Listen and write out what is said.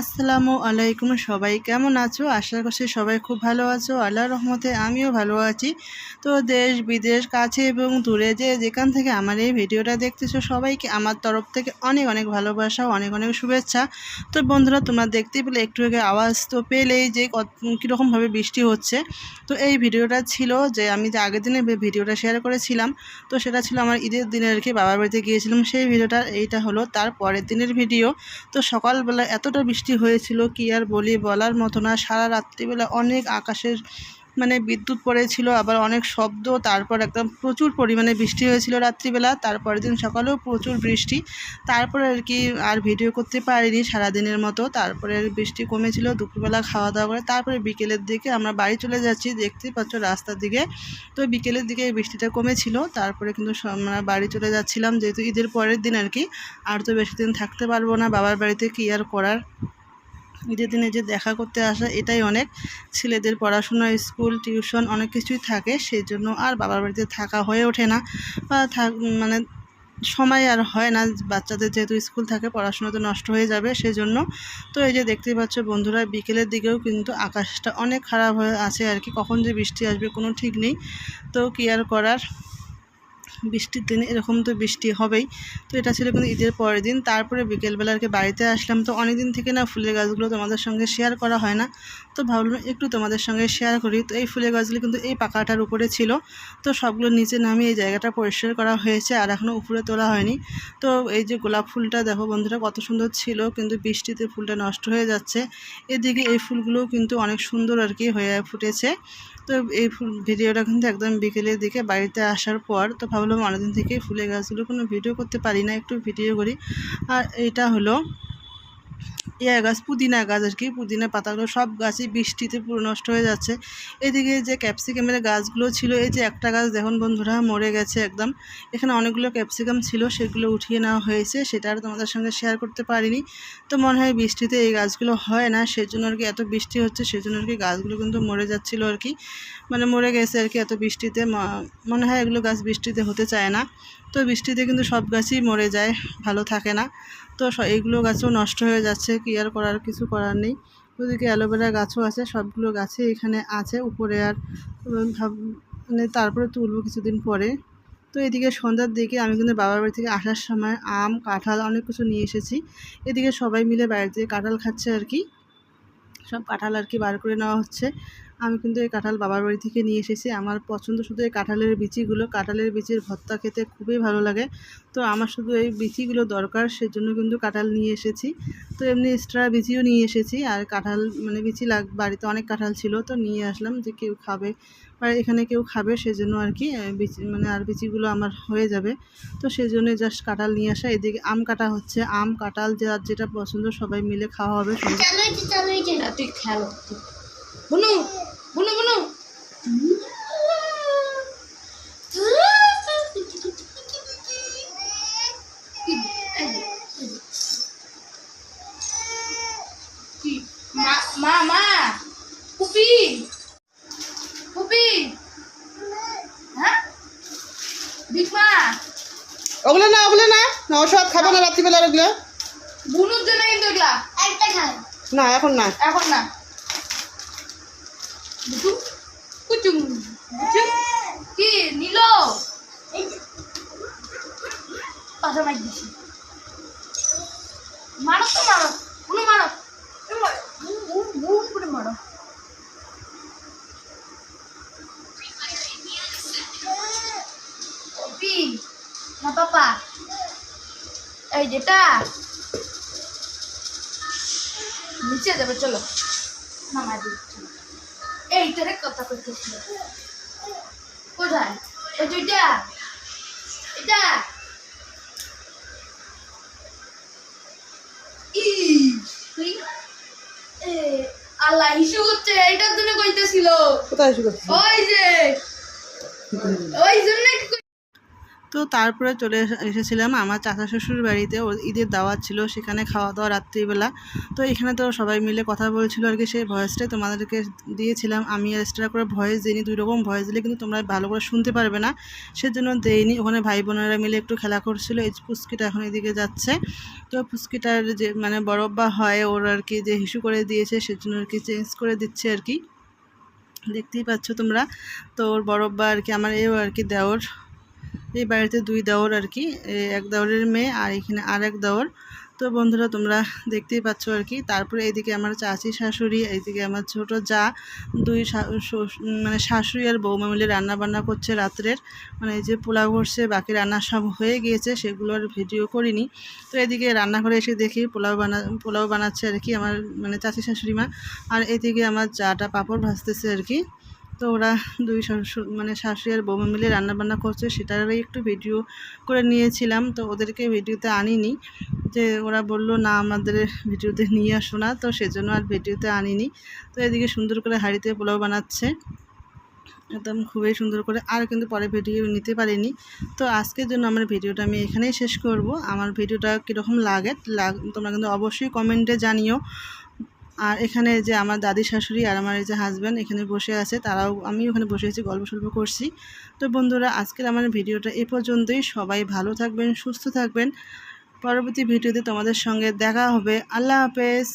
আসসালামু আলাইকুম সবাই, কেমন আছো? আশা করছি সবাই খুব ভালো আছো। আল্লাহর রহমতে আমিও ভালো আছি। তো দেশ, বিদেশ, কাছে এবং দূরে যে যেখান থেকে আমার এই ভিডিওটা দেখতেছো, সবাইকে আমার তরফ থেকে অনেক অনেক ভালোবাসা, অনেক অনেক শুভেচ্ছা। তো বন্ধুরা, তোমরা দেখতে পেলে একটু আগে আওয়াজ তো পেলেই যে কীরকমভাবে বৃষ্টি হচ্ছে। তো এই ভিডিওটা ছিল যে আমি যে আগের দিনে ভিডিওটা শেয়ার করেছিলাম, তো সেটা ছিল আমার ঈদের দিনে আর কি বাবার বাড়িতে গিয়েছিলাম। সেই ভিডিওটা এইটা হলো তার পরের দিনের ভিডিও। তো সকালবেলা এতটা বৃষ্টি হয়েছিল, কি আর বলি, বলার মতো না। সারা রাত্রিবেলা অনেক আকাশের মানে বিদ্যুৎ পড়েছিল, আবার অনেক শব্দ, তারপর একদম প্রচুর পরিমাণে বৃষ্টি হয়েছিল রাত্রিবেলা। তারপরের দিন সকালেও প্রচুর বৃষ্টি। তারপরে আর কি আর ভিডিও করতে পারিনি সারাদিনের মতো। তারপরে বৃষ্টি কমেছিল, দুপুরবেলা খাওয়া দাওয়া করে। তারপরে বিকেলের দিকে আমরা বাড়ি চলে যাচ্ছি, দেখতেই পাচ্ছ রাস্তার দিকে। তো বিকেলের দিকে বৃষ্টিটা কমেছিল, তারপরে কিন্তু আমরা বাড়ি চলে যাচ্ছিলাম। যেহেতু ঈদের পরের দিন আর কি, আর তো বেশি দিন থাকতে পারব না, বাবার বাড়িতে কি আর করার? ঈদের দিনে যে দেখা করতে আসা এটাই অনেক। ছেলেদের পড়াশোনা, স্কুল, টিউশন অনেক কিছুই থাকে সেই জন্য আর বাবার বাড়িতে থাকা হয়ে ওঠে না। বা থাক মানে সময় আর হয় না, বাচ্চাদের যেহেতু স্কুল থাকে, পড়াশোনা তো নষ্ট হয়ে যাবে সেই জন্য তো এই যে দেখতেই পাচ্ছ বন্ধুরা, বিকেলের দিকেও কিন্তু আকাশটা অনেক খারাপ হয়ে আছে আর কি, কখন যে বৃষ্টি আসবে কোনো ঠিক নেই। তো কি আর করার? বৃষ্টির দিনে, এরকম তো বৃষ্টি হবেই। তো এটা ছিল কিন্তু ঈদের পরের দিন। তারপরে বিকেলবেলা আর কি বাড়িতে আসলাম। তো অনেক দিন থেকে না ফুলের গাছগুলো তোমাদের সঙ্গে শেয়ার করা হয় না। তো ভাবলাম একটু তোমাদের সঙ্গে শেয়ার করি। তো এই ফুলের গাছগুলো কিন্তু এই পাকাটার উপরে ছিল। তো সবগুলো নিচে নামিয়ে এই জায়গাটা পরিষ্কার করা হয়েছে। আর এখনও উপরে তোলা হয়নি। তো এই যে গোলাপ ফুলটা দেখো বন্ধুরা, কত সুন্দর ছিল। কিন্তু বৃষ্টিতে ফুলটা নষ্ট হয়ে যাচ্ছে। এদিকে এই ফুলগুলোও কিন্তু অনেক সুন্দর আর কি হয়ে ফুটেছে। তো এই ফুল ভিডিওটা কিন্তু একদম বিকেলের দিকে বাড়িতে আসার পর তো ভাবলাম অনেকদিন থেকেই ফুলের গাছগুলো কোনো ভিডিও করতে পারি না, একটু ভিডিও করি। আর এটা হলো ইয়া গাছ, পুদিনা গাছ আর কি, পুদিনা পাতাগুলো সব গাছই বৃষ্টিতে পুরো নষ্ট হয়ে যাচ্ছে। এদিকে যে ক্যাপসিকামের গাছগুলো ছিল, এই যে একটা গাছ দেখুন বন্ধুরা, মরে গেছে একদম। এখানে অনেকগুলো ক্যাপসিকাম ছিল, সেগুলো উঠিয়ে নেওয়া হয়েছে, সেটা আর তোমাদের সঙ্গে শেয়ার করতে পারিনি। তো মনে হয় বৃষ্টিতে এই গাছগুলো হয় না, সেজন্য আর কি এত বৃষ্টি হচ্ছে, সেজন্য আর কি গাছগুলো কিন্তু মরে যাচ্ছিল আর কি। মানে মরে গেছে আর কি এত বৃষ্টিতে মনে হয় এগুলো গাছ বৃষ্টিতে হতে চায় না। তো বৃষ্টিতে কিন্তু সব গাছই মরে যায়, ভালো থাকে না। তো এইগুলো গাছও নষ্ট হয়ে যাচ্ছে, কি আর করার, কিছু করার নেই। ওদিকে অ্যালোভেরা গাছও আছে, সবগুলো গাছে এখানে আছে, উপরে আর মানে তারপরে তুলবো কিছুদিন পরে। তো এদিকে সন্ধ্যার দিকে আমি কিন্তু বাবার বাড়ি থেকে আসার সময় আম, কাঁঠাল অনেক কিছু নিয়ে এসেছি। এদিকে সবাই মিলে বাড়িতে কাঁঠাল খাচ্ছে আর কি। সব কাঁঠাল আর কি বার করে নেওয়া হচ্ছে। আমি কিন্তু এই কাঁঠাল বাবার বাড়ি থেকে নিয়ে এসেছি। আমার পছন্দ শুধু এই কাঁঠালের বিচিগুলো। কাঁঠালের বিচির ভর্তা খেতে খুবই ভালো লাগে। তো আমার শুধু এই বিচিগুলো দরকার সেজন্য কিন্তু কাঁঠাল নিয়ে এসেছি। তো এমনি এক্সট্রা বিচিও নিয়ে এসেছি। আর কাঁঠাল মানে বিচি লাগ বাড়িতে অনেক কাঁঠাল ছিল তো নিয়ে আসলাম যে কেউ খাবে। বা এখানে কেউ খাবে সেজন্য আর কি বিচি মানে আর বিচিগুলো আমার হয়ে যাবে। তো সেই জন্য জাস্ট কাঁঠাল নিয়ে আসা। এদিকে আম কাটা হচ্ছে। আম কাঁঠাল যার যেটা পছন্দ সবাই মিলে খাওয়া হবে। খেলো মা মা মা! পুপি পুপি হ্যাঁ? বিকমা ওগুলো না ওগুলো না। না ওসব খাবে না রাত্রিবেলা ওগুলো। বুনুর জন্য কিন্তু এগুলা একটা খাই। না এখন না। এখন না। বুটু কুচুম বুচুম কি নিল? পাশা মাইক দিছি মারো তো মারো। কোনো মারো। বুম করে মারো কপি না পাপা এই যেটা নিচে যাবে চলো মামা দিচ্ছি এইটারে কথা করতেছিল কোথায় এই দুইটা এটা ইস, তুই এ, আল্লাহ ইস্যু করছে এইটার জন্য কইতেছিল। কোথায় ইস্যু করছে? ওই যে ওই জন্য তো তারপরে চলে এসেছিলাম আমার চাচা শ্বশুর বাড়িতে। ওর ঈদের দাওয়াত ছিল, সেখানে খাওয়া দাওয়া রাত্রিবেলা। তো এখানে তো সবাই মিলে কথা বলছিল আর কি, সেই ভয়েসটাই তোমাদেরকে দিয়েছিলাম। আমি আর এক্সট্রা করে ভয়েস দিইনি, দুই রকম ভয়েস দিলে কিন্তু তোমরা ভালো করে শুনতে পারবে না। সেজন্য দেইনি, ওখানে ভাই বোনেরা মিলে একটু খেলা করছিল। এই পুস্কিটা এখন এদিকে যাচ্ছে। তো পুস্কিটার যে মানে বরব্বা হয়, ওর আর কি যে হিসু করে দিয়েছে, সেজন্য আর কি চেঞ্জ করে দিচ্ছে আর কি। দেখতেই পাচ্ছ তোমরা। তো ওর বরব্বা আর কি, আমার এও আর কি দেওর। এই বাড়িতে দুই দেওর আর কি এক দেওরের মেয়ে আর এখানে আর এক দেওর। তো বন্ধুরা, তোমরা দেখতেই পাচ্ছ আর কি, তারপরে এইদিকে আমার চাচি শাশুড়ি, এইদিকে আমার ছোট যা, দুই মানে শাশুড়ি আর বৌমা মিলে রান্না বান্না করছে রাত্রের। মানে এই যে পোলাও করছে বাকি রান্না সব হয়ে গিয়েছে, সেগুলো আর ভিডিও করিনি। তো এদিকে রান্নাঘরে এসে দেখি পোলাও বানা, পোলাও বানাচ্ছে আর কি আমার মানে চাচি শাশুড়ি মা। আর এদিকে আমার চাটা পাঁপড় ভাজতেছে আর কি। তো ওরা দুই শাশু- মানে শাশুড়ি আর বৌমা মিলে রান্নাবান্না করছে, সেটারই একটু ভিডিও করে নিয়েছিলাম, তো ওদেরকে ভিডিওতে আনিনি। যে ওরা বলল, না, আমাদের ভিডিওতে নিয়ে আসো না। তো সেজন্য আর ভিডিওতে আনিনি। তো এদিকে সুন্দর করে হাঁড়িতে পোলাও বানাচ্ছে। একদম খুবই সুন্দর করে, আর কিন্তু পরে ভিডিও নিতে পারিনি। তো আজকের জন্য আমার ভিডিওটা আমি এখানেই শেষ করব। আমার ভিডিওটা কীরকম লাগ তোমরা কিন্তু অবশ্যই কমেন্টে জানিও। আর এখানে যে আমার দাদি শাশুড়ি আর আমার এই যে হাজব্যান্ড এখানে বসে আছে, তারাও আমি ওখানে বসে আছি, গল্প সল্প করছি। তো বন্ধুরা, আজকের আমার ভিডিওটা এ পর্যন্তই। সবাই ভালো থাকবেন, সুস্থ থাকবেন। পরবর্তী ভিডিওতে তোমাদের সঙ্গে দেখা হবে। আল্লাহ হাফেজ।